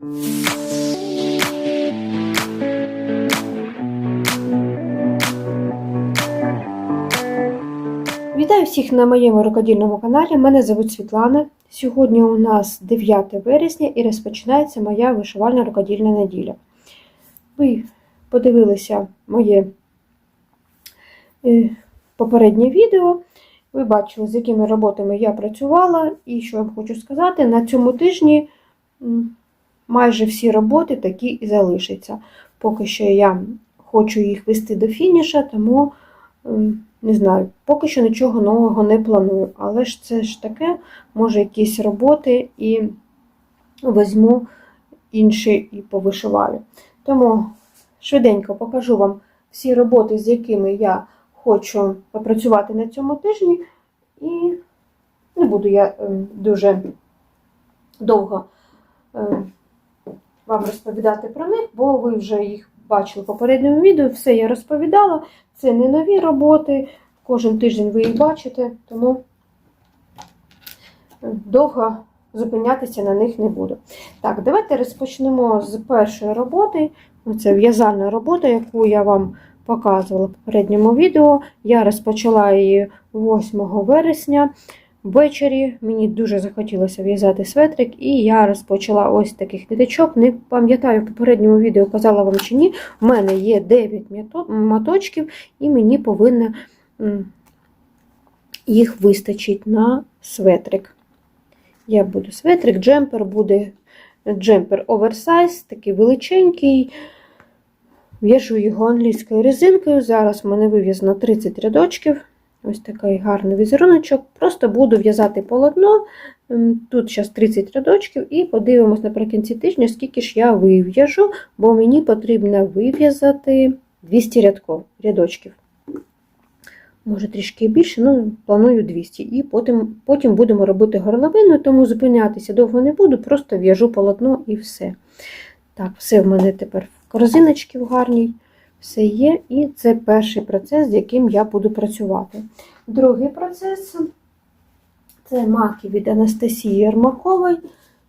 Вітаю всіх на моєму рукодільному каналі. Мене звуть Світлана. Сьогодні у нас 9 вересня і розпочинається моя вишивальна рукодільна неділя. Ви подивилися моє е, попереднє відео. Ви бачили, з якими роботами я працювала, і що я вам хочу сказати, на цьому тижні майже всі роботи такі і залишаться. Поки що я хочу їх вести до фініша, тому не знаю, поки що нічого нового не планую. Але ж це ж таке, може, якісь роботи і візьму інші і повишиваю. Тому швиденько покажу вам всі роботи, з якими я хочу попрацювати на цьому тижні, і не буду я ем, дуже довго ем, вам розповідати про них, бо ви вже їх бачили в попередньому відео. Все я розповідала. Це не нові роботи. Кожен тиждень ви їх бачите, тому довго зупинятися на них не буду. Так, давайте розпочнемо з першої роботи. Це в'язальна робота, яку я вам показувала в попередньому відео. Я розпочала її 8 вересня. Ввечері мені дуже захотілося в'язати светрик, і я розпочала ось таких ниточок. Не пам'ятаю, в попередньому відео казала вам чи ні. У мене є 9 моточків, і мені повинно їх вистачить на светрик. Я буду светрик, джемпер буде джемпер оверсайз, такий величенький. В'яжу його англійською резинкою. Зараз в мене вив'язано 30 рядочків. Ось такий гарний візеруночок. Просто буду в'язати полотно. Тут зараз 30 рядочків, і подивимось наприкінці тижня, скільки ж я вив'яжу, бо мені потрібно вив'язати 200 рядков, рядочків. Може, трішки більше, ну, планую 200. І потім потім будемо робити горловину, тому зупинятися довго не буду, просто в'яжу полотно і все. Так, все в мене тепер в корзиночці в гарній. Все є, і це перший процес, з яким я буду працювати. Другий процес це маки від Анастасії Єрмакової.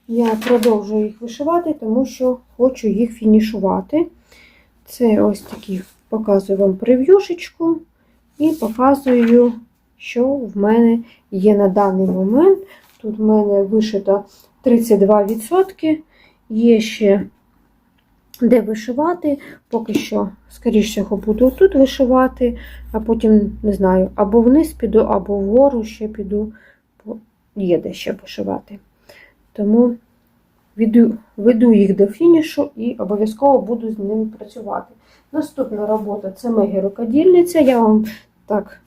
Я продовжую їх вишивати, тому що хочу їх фінішувати. Це ось такі, показую вам прев'юшечку і показую, що в мене є на даний момент. Тут в мене вишито 32%, є ще де вишивати. Поки що, скоріш всього, буду тут вишивати, а потім, не знаю, або вниз піду, або вгору ще піду, бо є де ще вишивати. Тому веду, веду їх до фінішу і обов'язково буду з ними працювати. Наступна робота це мегі рукодільниця. Я вам так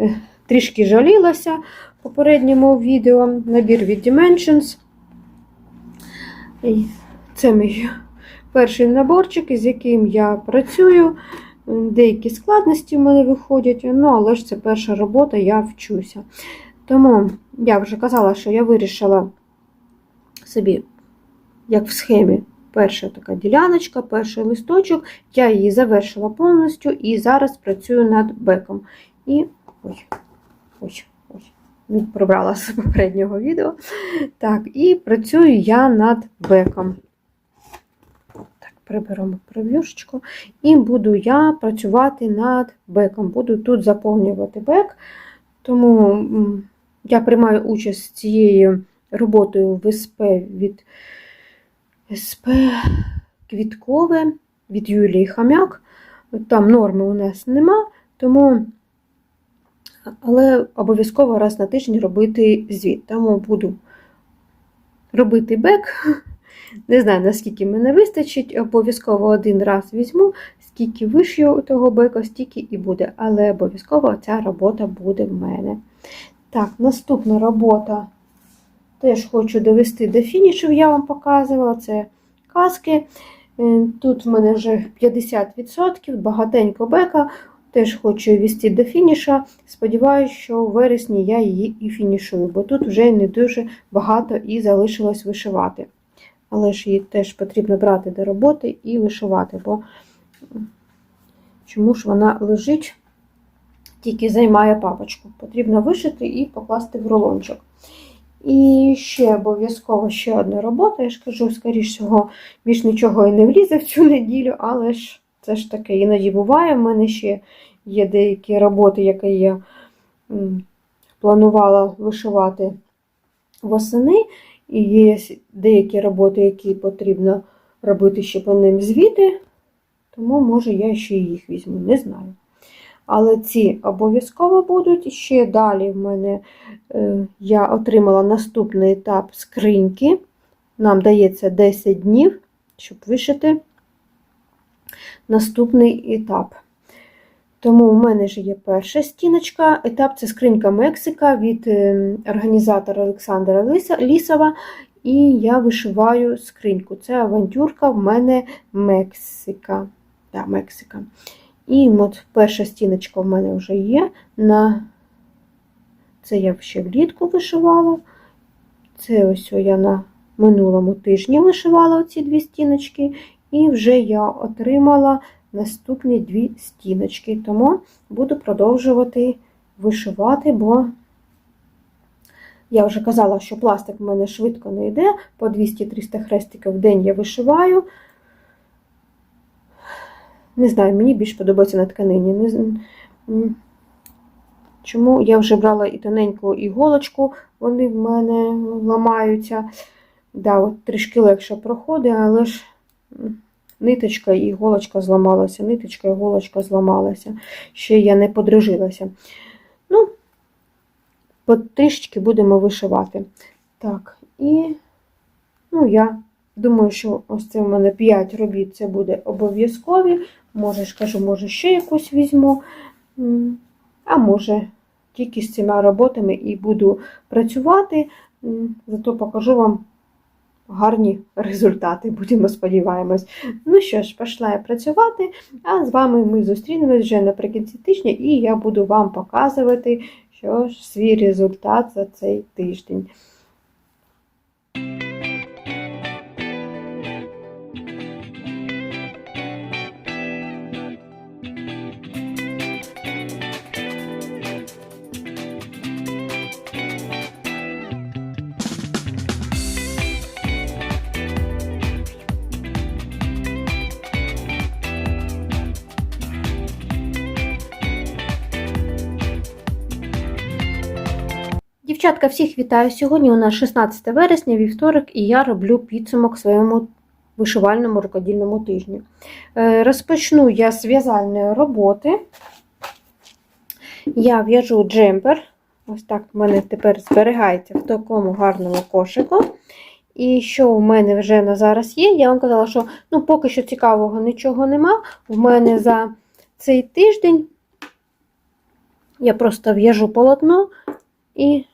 е, трішки жалілася в попередньому відео. Набір від Dimensions. Це мій перший наборчик, із яким я працюю. Деякі складності в мене виходять, ну, але ж це перша робота, я вчуся. Тому я вже казала, що я вирішила собі, як в схемі, перша така діляночка, перший листочок. Я її завершила повністю і зараз працюю над беком. І ой, ой, ой, пробрала з попереднього відео. Так, і працюю я над беком приберемо прев'юшечку, і буду я працювати над беком. Буду тут заповнювати бек, тому я приймаю участь цією роботою в СП від СП Квіткове від Юлії Хам'як. Там норми у нас нема, тому, але обов'язково раз на тиждень робити звіт. Тому буду робити бек. Не знаю, наскільки мене вистачить, обов'язково один раз візьму, скільки вишью того бека, стільки і буде. Але обов'язково ця робота буде в мене. Так, наступна робота. Теж хочу довести до фінішу, я вам показувала, це каски. Е, тут в мене вже 50%, багатенько бека. Теж хочу ввести до фініша. Сподіваюся, що в вересні я її і фінішую, бо тут вже не дуже багато і залишилось вишивати але ж її теж потрібно брати до роботи і вишивати, бо чому ж вона лежить, тільки займає папочку. Потрібно вишити і покласти в рулончик. І ще обов'язково ще одна робота. Я ж кажу, скоріш всього, більш нічого і не влізе в цю неділю, але ж це ж таке іноді буває. У мене ще є деякі роботи, які я планувала вишивати восени. І є деякі роботи, які потрібно робити ще по ним звіти. Тому, може, я ще їх візьму, не знаю. Але ці обов'язково будуть. Ще далі в мене е, я отримала наступний етап скриньки. Нам дається 10 днів, щоб вишити наступний етап. Тому в мене ж є перша стіночка. Етап це скринька Мексика від е, організатора Олександра Лісова. І я вишиваю скриньку. Це авантюрка в мене Мексика. Да, Мексика. І от перша стіночка в мене вже є. На... Це я ще влітку вишивала. Це ось я на минулому тижні вишивала ці дві стіночки. І вже я отримала наступні дві стіночки. Тому буду продовжувати вишивати, бо я вже казала, що пластик в мене швидко не йде. По 200-300 хрестиків в день я вишиваю. Не знаю, мені більш подобається на тканині. Чому я вже брала і тоненьку іголочку, вони в мене ламаються. Да, от трішки легше проходить, але ж ниточка і іголочка зламалася, ниточка і іголочка зламалася. Ще я не подружилася. Ну, потрішечки будемо вишивати. Так, і ну, я думаю, що ось це в мене 5 робіт, це буде обов'язкові. Може, ж кажу, може, ще якусь візьму. А може, тільки з цими роботами і буду працювати. Зато покажу вам гарні результати, будемо сподіваємось. Ну що ж, пішла я працювати, а з вами ми зустрінемось вже наприкінці тижня, і я буду вам показувати, що ж свій результат за цей тиждень. Дівчатка, всіх вітаю! Сьогодні у нас 16 вересня, вівторок, і я роблю підсумок своєму вишивальному рукодільному тижню. Е, Розпочну я з в'язальної роботи. Я в'яжу джемпер. Ось так в мене тепер зберігається в такому гарному кошику. І що в мене вже на зараз є, я вам казала, що ну, поки що цікавого нічого нема. В мене за цей тиждень я просто в'яжу полотно і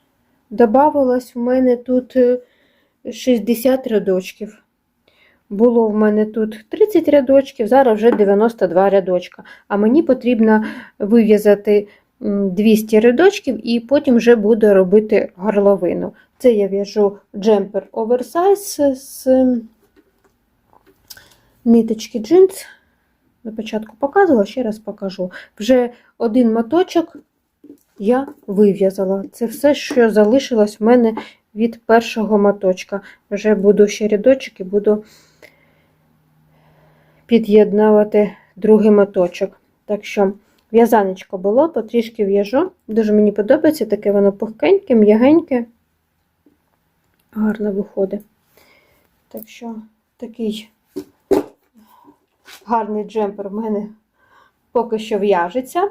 Добавилось в мене тут е, 60 рядочків. Було в мене тут 30 рядочків, зараз вже 92 рядочка. А мені потрібно вив'язати 200 рядочків і потім вже буду робити горловину. Це я в'яжу джемпер оверсайз з ниточки джинс. На початку показувала, ще раз покажу. Вже один моточок я вив'язала. Це все, що залишилось в мене від першого моточка. Вже буду ще рядочок і буду під'єднувати другий моточок. Так що в'язанечко було, потрішки в'яжу. Дуже мені подобається, таке воно пухкеньке, м'ягеньке, гарно виходить. Так що такий гарний джемпер в мене поки що в'яжеться.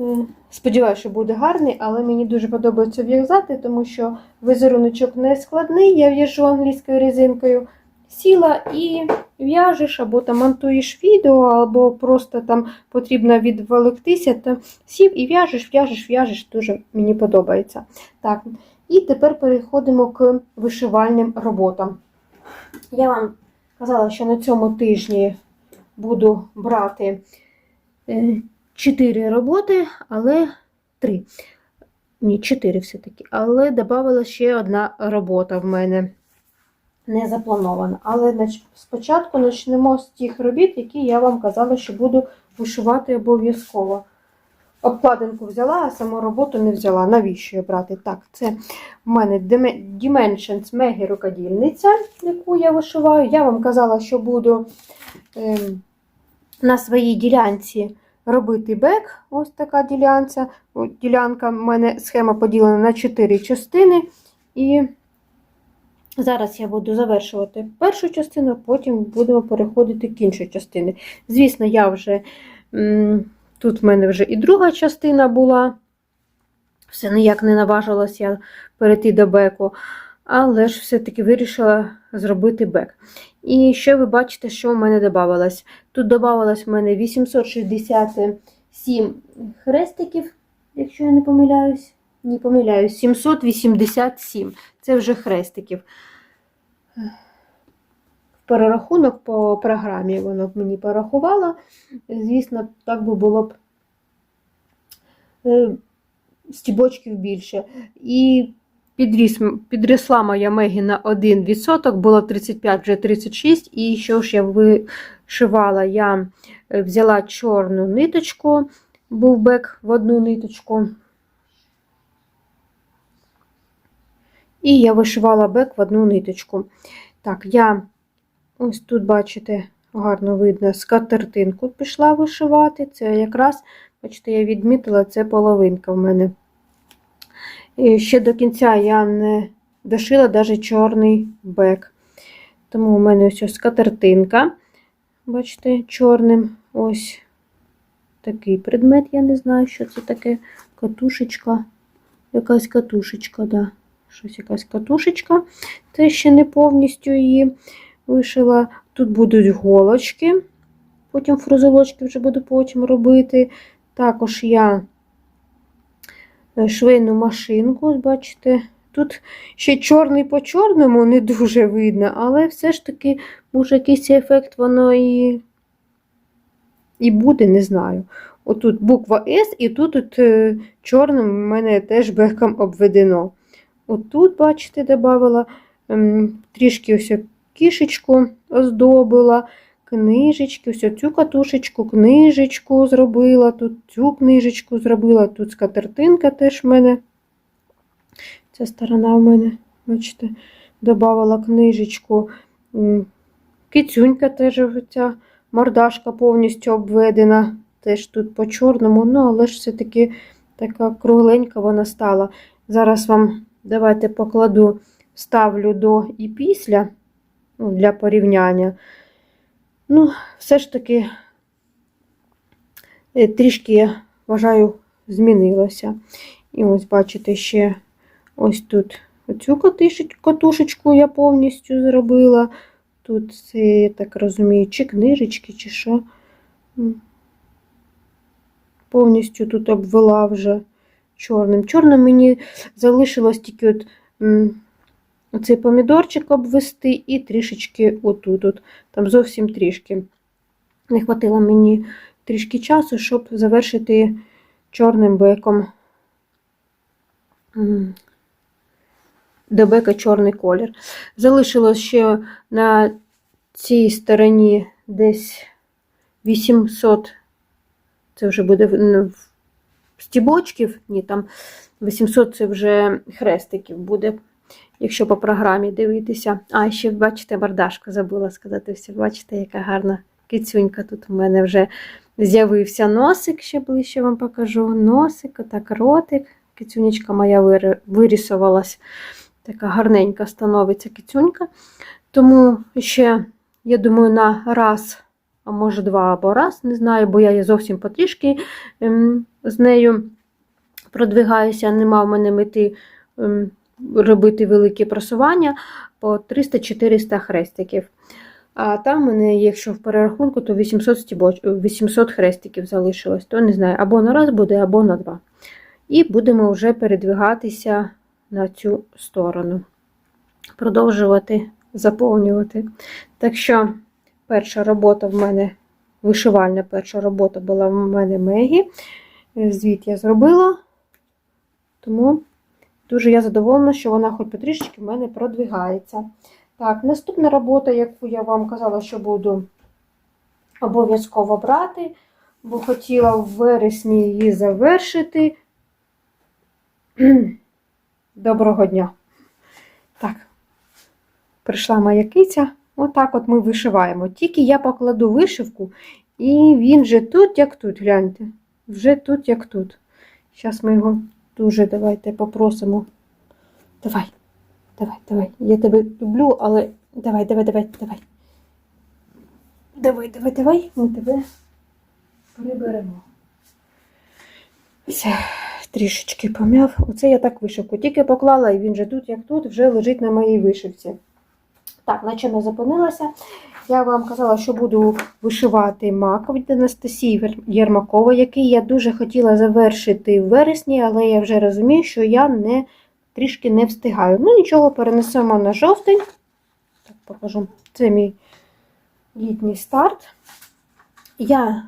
Е, Сподіваюся, що буде гарний, але мені дуже подобається в'язати, тому що візеруночок не складний, я в'яжу англійською резинкою. Сіла і в'яжеш, або там монтуєш відео, або просто там потрібно відволіктися, то сів і в'яжеш, в'яжеш, в'яжеш, дуже мені подобається. Так, і тепер переходимо к вишивальним роботам. Я вам казала, що на цьому тижні буду брати. Чотири роботи, але три. Ні, чотири все-таки. Але додавала ще одна робота в мене не запланована. Але спочатку почнемо з тих робіт, які я вам казала, що буду вишивати обов'язково. обкладинку взяла, а саму роботу не взяла. Навіщо її брати? Так, це в мене Dim- Dimensions Мегі рукодільниця, яку я вишиваю. Я вам казала, що буду ем, на своїй ділянці робити бек. Ось така ділянця. О, Ділянка в мене схема поділена на 4 частини. І зараз я буду завершувати першу частину, потім будемо переходити к іншій частині. Звісно, я вже тут в мене вже і друга частина була. Все ніяк не наважилася перейти до беку, але ж все-таки вирішила зробити бек. І ще ви бачите, що в мене додавалось. Тут додавалось в мене 867 хрестиків, якщо я не помиляюсь. Не помиляюсь, 787. Це вже хрестиків. Перерахунок по програмі воно б мені порахувало. Звісно, так би було б е, стібочків більше. І підріс, підросла моя Мегі на 1%, було 35, вже 36. І що ж я вишивала? Я е, взяла чорну ниточку, був бек в одну ниточку. І я вишивала бек в одну ниточку. Так, я ось тут, бачите, гарно видно, скатертинку пішла вишивати. Це якраз, бачите, я відмітила, це половинка в мене. І ще до кінця я не дошила навіть чорний бек. Тому у мене ось скатертинка. Бачите, чорним ось такий предмет, я не знаю, що це таке. Катушечка. Якась катушечка, да. Щось якась катушечка. Це ще не повністю її вишила. Тут будуть голочки. Потім фрузелочки вже буду потім робити. Також я швейну машинку, бачите. Тут ще чорний по чорному не дуже видно, але все ж таки, може, якийсь ефект воно і, і буде, не знаю. Отут буква С, і тут от, е, чорним в мене теж беком обведено. Отут, бачите, додавала ем, трішки ось кішечку оздобила, книжечки, ось цю катушечку, книжечку зробила, тут цю книжечку зробила, тут скатертинка теж в мене. Ця сторона в мене, бачите, додавала книжечку. Кицюнька теж ця мордашка повністю обведена. Теж тут по чорному, ну, але ж все-таки така кругленька вона стала. Зараз вам давайте покладу, ставлю до і після ну, для порівняння. Ну, все ж таки, е, трішки, я вважаю, змінилося. І ось, бачите, ще ось тут оцю катушечку я повністю зробила. Тут це, я так розумію, чи книжечки, чи що. Повністю тут обвела вже чорним. Чорним мені залишилось тільки от, оцей помідорчик обвести і трішечки отут. От, там зовсім трішки. Не хватило мені трішки часу, щоб завершити чорним беком. До бека чорний колір. Залишилось ще на цій стороні десь 800, це вже буде ну, стібочків, ні, там 800 це вже хрестиків буде, якщо по програмі дивитися. А, ще, бачите, бардашка забула сказати. Все, бачите, яка гарна кицюнька. Тут у мене вже з'явився носик, ще ближче вам покажу. Носик, отак ротик. Кицюнечка моя вирісувалась. Така гарненька становиться кицюнька. Тому ще, я думаю, на раз, а може два або раз, не знаю, бо я є зовсім потрішки ем, з нею продвигаюся. Нема в мене мети ем, робити великі просування по 300-400 хрестиків. А там мене, якщо в перерахунку, то 800, стібоч... 800 хрестиків залишилось, то не знаю, або на раз буде, або на два. І будемо вже передвигатися на цю сторону, продовжувати заповнювати. Так що перша робота в мене, вишивальна перша робота була в мене Мегі. Звіт я зробила, тому дуже я задоволена, що вона хоч потрішечки в мене продвигається. Так, наступна робота, яку я вам казала, що буду обов'язково брати, бо хотіла в вересні її завершити. Доброго дня. Так, прийшла моя киця. Отак от ми вишиваємо. Тільки я покладу вишивку, і він же тут, як тут, гляньте. Вже тут, як тут. Зараз ми його дуже давайте попросимо. Давай, давай, давай. Я тебе люблю, але давай, давай, давай, давай. Давай, давай, давай, ми тебе приберемо. Все, трішечки пом'яв. Оце я так вишивку. Тільки поклала, і він же тут, як тут, вже лежить на моїй вишивці. Так, на чому я зупинилася? Я вам казала, що буду вишивати мак від Анастасії Єрмакової, який я дуже хотіла завершити в вересні, але я вже розумію, що я не, трішки не встигаю. Ну, нічого, перенесемо на жовтень. Так, покажу. Це мій літній старт. Я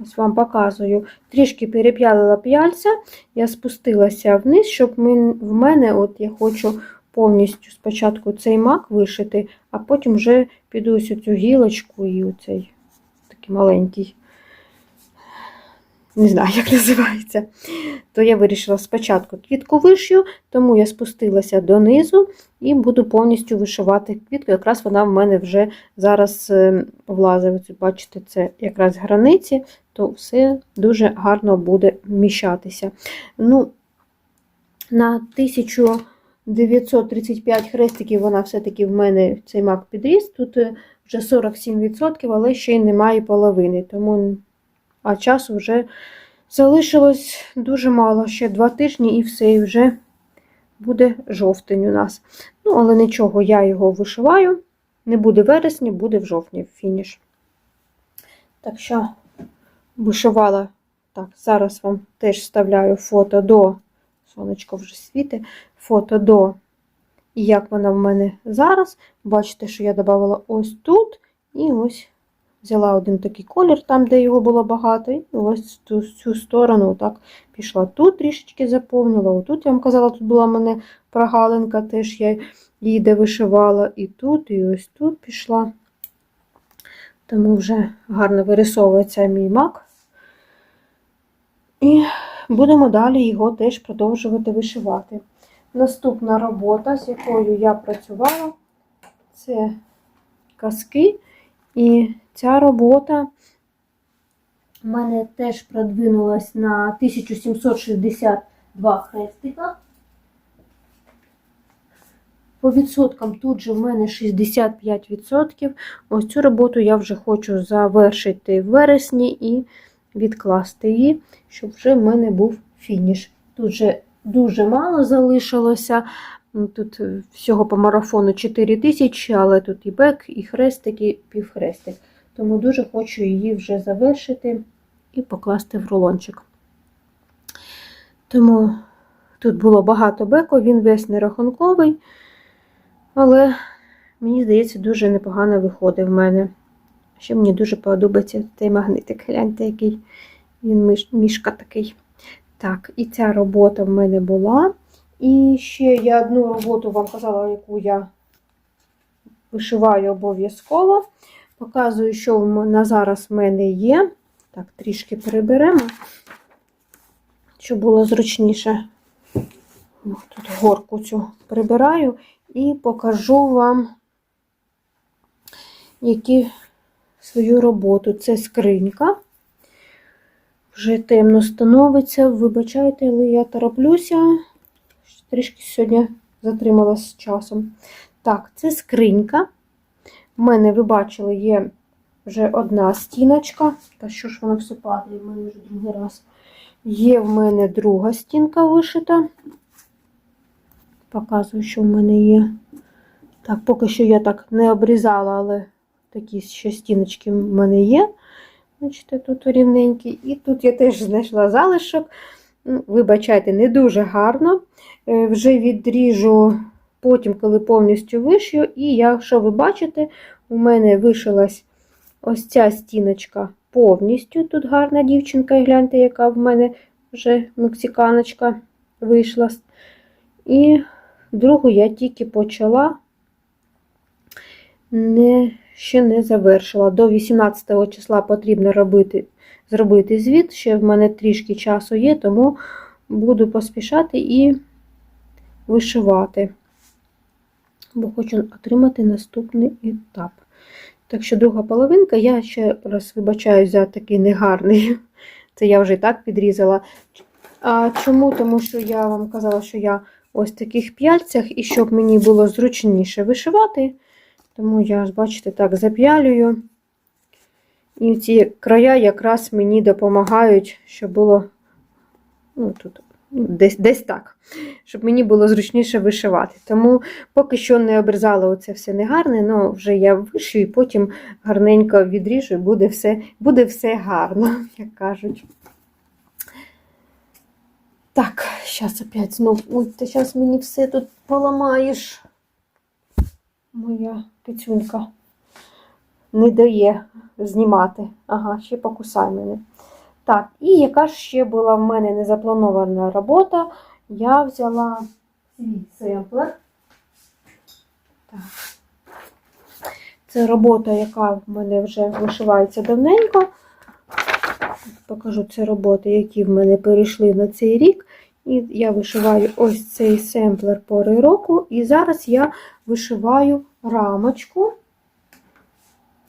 ось вам показую, трішки переп'ялила п'яльця, я спустилася вниз, щоб в мене, от я хочу повністю спочатку цей мак вишити, а потім вже піду ось цю гілочку і оцей такий маленький, не знаю, як називається. То я вирішила спочатку квітку вишию, тому я спустилася донизу і буду повністю вишивати квітку. Якраз вона в мене вже зараз е, влазить. Бачите, це якраз границі, то все дуже гарно буде вміщатися. Ну, на 1935 хрестиків вона все-таки в мене цей мак підріс. Тут е, вже 47%, але ще й немає половини. Тому а часу вже залишилось дуже мало, ще два тижні і все, і вже буде жовтень у нас. Ну, але нічого, я його вишиваю. Не буде вересня, буде в жовтні фініш. Так що вишивала. Так, зараз вам теж вставляю фото до, сонечко вже світить, фото до, і як вона в мене зараз. Бачите, що я додавала ось тут і ось взяла один такий колір, там, де його було багато, і ось цю, цю сторону так пішла. Тут трішечки заповнила. Отут я вам казала, тут була в мене прогалинка, теж я її де вишивала. І тут, і ось тут пішла. Тому вже гарно вирисовується мій мак. І будемо далі його теж продовжувати вишивати. Наступна робота, з якою я працювала, це казки. І ця робота в мене теж продвинулась на 1762 хрестика. По відсоткам тут же в мене 65%. Ось цю роботу я вже хочу завершити в вересні і відкласти її, щоб вже в мене був фініш. Тут же дуже мало залишилося. Тут всього по марафону 4 тисячі, але тут і бек, і хрестик, і півхрестик. Тому дуже хочу її вже завершити і покласти в рулончик. Тому тут було багато беку, він весь нерахунковий, але мені здається, дуже непогано виходить в мене. Ще мені дуже подобається цей магнитик. Гляньте, який він мішка такий. Так, і ця робота в мене була. І ще я одну роботу вам казала, яку я вишиваю обов'язково. Показую, що на зараз в мене є. Так, трішки переберемо, щоб було зручніше. Тут горку цю прибираю і покажу вам, які свою роботу. Це скринька. Вже темно становиться. Вибачайте, але я тороплюся. Трішки сьогодні затрималась з часом. Так, це скринька. У мене, ви бачили, є вже одна стіночка. Та що ж вона все падає, в мене вже другий раз. Є в мене друга стінка вишита. Показую, що в мене є. Так, поки що я так не обрізала, але такі ще стіночки в мене є. Бачите, тут рівненькі. І тут я теж знайшла залишок. Вибачайте, не дуже гарно. Вже відріжу потім, коли повністю вишию. І якщо ви бачите, у мене вишилась ось ця стіночка повністю. Тут гарна дівчинка, гляньте, яка в мене вже мексиканочка вийшла. І другу я тільки почала, не, ще не завершила. До 18 числа потрібно робити зробити звіт. Ще в мене трішки часу є, тому буду поспішати і вишивати. Бо хочу отримати наступний етап. Так що друга половинка, я ще раз вибачаю за такий негарний. Це я вже і так підрізала. А чому? Тому що я вам казала, що я ось в таких п'яльцях, і щоб мені було зручніше вишивати, тому я, бачите, так зап'ялюю. І ці края якраз мені допомагають, щоб було ну, тут, ну, десь, десь так, щоб мені було зручніше вишивати. Тому поки що не обрізала оце все негарне, але вже я вишию і потім гарненько відріжу, і буде все, буде все гарно, як кажуть. Так, зараз опять знов. Ой, ти зараз мені все тут поламаєш. Моя кицюнька не дає знімати. Ага, ще покусай мене. Так, і яка ж ще була в мене незапланована робота, я взяла свій семплер. Так. Це робота, яка в мене вже вишивається давненько. Покажу це роботи, які в мене перейшли на цей рік. І я вишиваю ось цей семплер пори року. І зараз я вишиваю рамочку.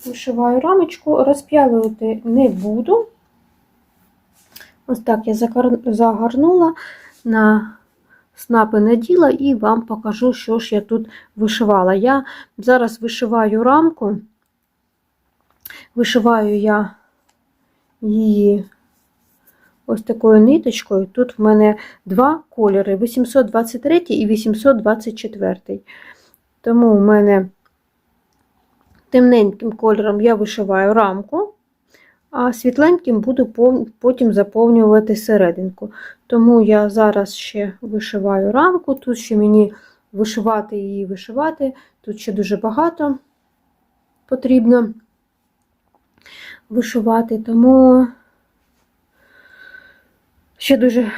Вишиваю рамочку, розп'ялювати не буду. Ось так я загорнула на снапи наділа і вам покажу, що ж я тут вишивала. Я зараз вишиваю рамку, вишиваю я її ось такою ниточкою. Тут в мене два кольори: 823 і 824. Тому в мене темненьким кольором я вишиваю рамку, а світленьким буду потім заповнювати серединку. Тому я зараз ще вишиваю рамку, тут ще мені вишивати її вишивати, тут ще дуже багато потрібно вишивати, тому ще дуже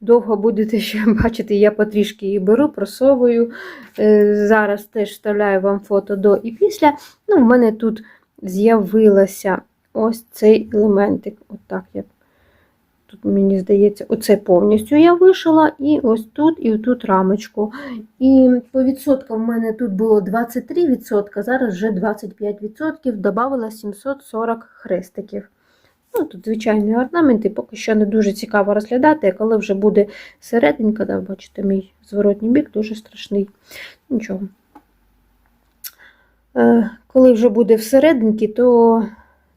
довго будете ще бачити, я потрішки її беру, просовую. Е, Зараз теж вставляю вам фото до і після. Ну, в мене тут з'явилася ось цей елементик. Отак я. Тут, мені здається, оце повністю я вишила, і ось тут, і тут рамочку. І по відсоткам в мене тут було 23%, зараз вже 25%, додавала 740 хрестиків. Ну, Тут звичайні орнаменти, поки що не дуже цікаво розглядати, коли вже буде серединка, да, бачите, мій зворотній бік дуже страшний. Нічого. Е, Коли вже буде всерединки, то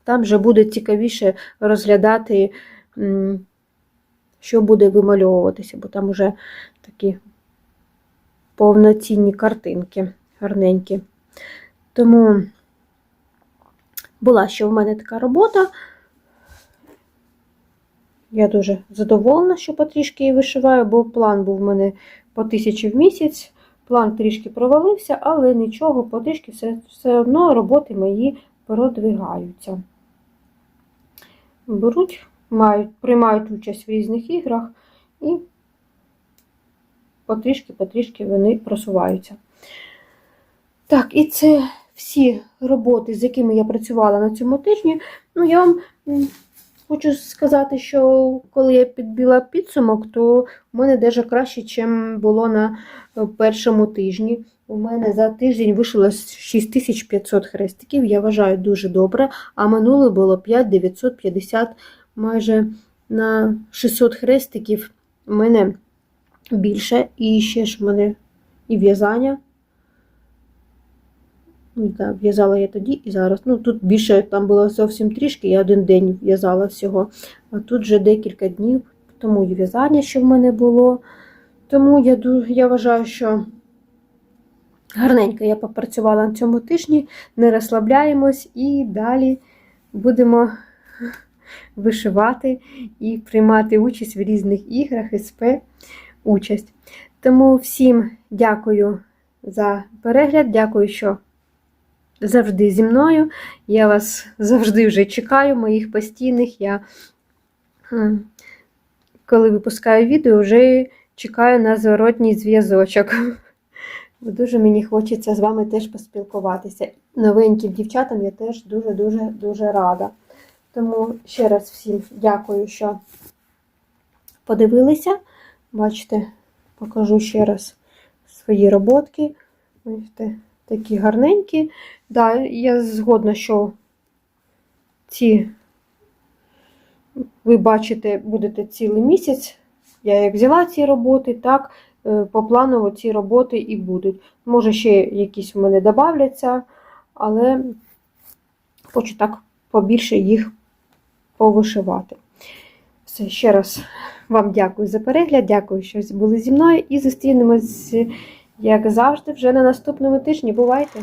там вже буде цікавіше розглядати, що буде вимальовуватися, бо там вже такі повноцінні картинки гарненькі. Тому була ще в мене така робота. Я дуже задоволена, що потрішки її вишиваю, бо план був в мене по тисячі в місяць. План трішки провалився, але нічого, потрішки все, все одно роботи мої продвигаються. Беруть, мають, приймають участь в різних іграх і потрішки-потрішки вони просуваються. Так, і це всі роботи, з якими я працювала на цьому тижні. Ну, я вам хочу сказати, що коли я підбила підсумок, то в мене даже краще, ніж було на е, першому тижні. У мене за тиждень вийшло 6500 хрестиків, я вважаю дуже добре, а минуле було 5950, майже на 600 хрестиків у мене більше. І ще ж в мене і в'язання. Ну, в'язала я тоді і зараз. Ну, тут більше там було зовсім трішки, я один день в'язала всього. А тут вже декілька днів, тому і в'язання, що в мене було. Тому я, я вважаю, що гарненько я попрацювала на цьому тижні, не розслабляємось і далі будемо вишивати і приймати участь в різних іграх, СП участь. Тому всім дякую за перегляд, дякую, що завжди зі мною. Я вас завжди вже чекаю, моїх постійних. Я, коли випускаю відео, вже чекаю на зворотній зв'язочок. Дуже мені хочеться з вами теж поспілкуватися. Новеньким дівчатам я теж дуже-дуже дуже рада. Тому ще раз всім дякую, що подивилися. Бачите, покажу ще раз свої роботки. Бачите, такі гарненькі. Да, я згодна, що ці, ви бачите, будете цілий місяць. Я як взяла ці роботи, так, е, по плану ці роботи і будуть. Може, ще якісь в мене додавляться, але хочу так побільше їх повишивати. Все, ще раз вам дякую за перегляд, дякую, що були зі мною, і зустрінемось, як завжди, вже на наступному тижні. Бувайте!